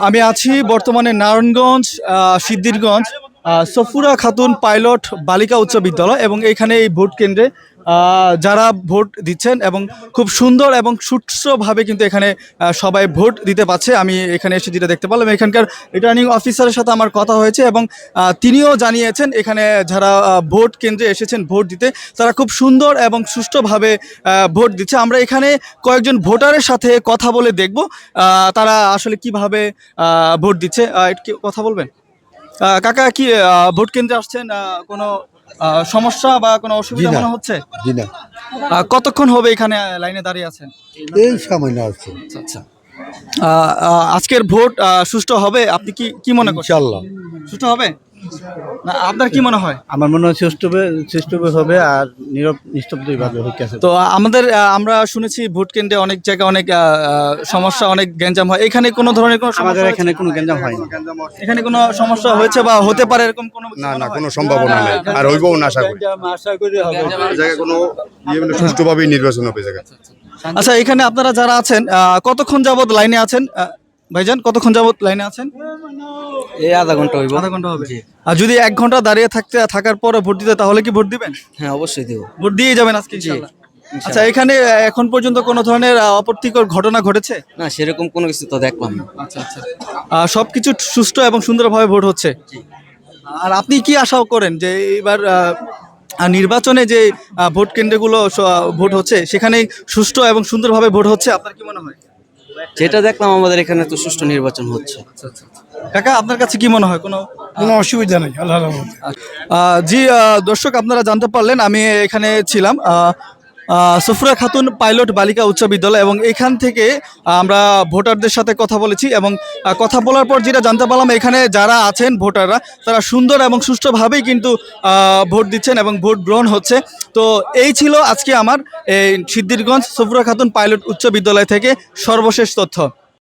আমি আছি বর্তমানে নারায়ণগঞ্জ সিদ্দিরগঞ্জ সফুরা খাতুন পাইলট বালিকা উচ্চ বিদ্যালয় এবং এখানে এই ভোট কেন্দ্রে যারা ভোট দিচ্ছেন এবং খুব সুন্দর এবং সুষ্ঠুভাবে কিন্তু এখানে সবাই ভোট দিতে পারছে। আমি এখানে এসে যেটা দেখতে পারলাম এখানকার রিটার্নিং অফিসারের সাথে আমার কথা হয়েছে এবং তিনিও জানিয়েছেন এখানে যারা ভোট কেন্দ্রে এসেছেন ভোট দিতে, তারা খুব সুন্দর এবং সুষ্ঠুভাবে ভোট দিচ্ছে। আমরা এখানে কয়েকজন ভোটারের সাথে কথা বলে দেখব তারা আসলে কীভাবে ভোট দিচ্ছে। কথা বলবেন? কাকা কি ভোট কেন্দ্রে আসছেন কোনো সমস্যা বা কোনো অসুবিধা মনে হচ্ছে? জি না। কতক্ষণ হবে এখানে লাইনে দাঁড়িয়ে আছেন? এই সামান্য আছে। আচ্ছা আচ্ছা। আজকের ভোট সুষ্ঠু হবে? আপনি কি কি মনে করছেন? সুষ্ঠু হবে? না আপনার কি মনে হয়? আমার মনে হয় সুষ্ঠুভাবে সুষ্ঠুভাবে হবে আর নীরব নিস্তব্ধভাবে হইতেছে তো আমাদের আমরা শুনেছি ভোট কেন্দ্রে অনেক জায়গায় অনেক সমস্যা অনেক গ্যাঞ্জাম হয়। এখানে কোনো ধরনের কোনো আমাদের সমস্যা এখানে কোনো গ্যাঞ্জাম হয়নি। হয়েছে? এখানে কোনো সমস্যা হয়েছে বা হতে পারে এরকম কোনো না না কোনো সম্ভাবনা নেই। আর হইবও না আশা করি। আশা করি হবে। জায়গায় কোনো ইয়ে মানে সুষ্ঠুভাবেই নির্বাচন হবে এই জায়গায়। আচ্ছা এখানে আপনারা যারা আছেন আহ, কতক্ষণ যাবত লাইনে আছেন? ভাইজান কতক্ষণ যাবত লাইনে আছেন? এই আধা ঘণ্টা হইব। আধা ঘণ্টা হবে। আর যদি এক ঘণ্টা দাঁড়িয়ে থাকতে থাকার পরে ভোট দিতে তাহলে কি ভোট দিবেন? হ্যাঁ অবশ্যই দেব। ভোট দিয়ে যাবেন আজকে ইনশাআল্লাহ। আচ্ছা এখানে এখন পর্যন্ত কোনো ধরনের আহ, অপ্রীতিকর ঘটনা ঘটেছে? না সেরকম কোনো কিছু তো দেখলাম না। আচ্ছা আচ্ছা। সব কিছু সুষ্ঠু এবং সুন্দরভাবে ভোট হচ্ছে। আর আপনি কি আশা করেন যে এবার নির্বাচনে যে ভোট কেন্দ্রগুলো ভোট হচ্ছে সেখানে সুষ্ঠু এবং সুন্দরভাবে ভোট হচ্ছে আপনার কি মনে হয়? যেটা দেখলাম আমাদের এখানে তো সুষ্ঠু নির্বাচন হচ্ছে। কাকা আপনার কাছে কি মনে হয়? কোনো কোনো অসুবিধা নেই আল্লাহ আহ, জি আহ, দর্শক আপনারা জানতে পারলেন আমি এখানে ছিলাম। সফরা খাতুন পাইলট বালিকা উচ্চ বিদ্যালয় এবং এখান থেকে আমরা ভোটারদের সাথে কথা বলেছি এবং কথা বলার পর যেটা জানতে পারলাম, এখানে যারা আছেন ভোটাররা, তারা সুন্দর এবং সুষ্ঠুভাবেই কিন্তু ভোট দিচ্ছেন এবং ভোট গ্রহণ হচ্ছে। তো এই ছিল আজকে আমার, এই সিদ্ধিরগঞ্জ সফরা খাতুন পাইলট উচ্চ বিদ্যালয় থেকে সর্বশেষ তথ্য।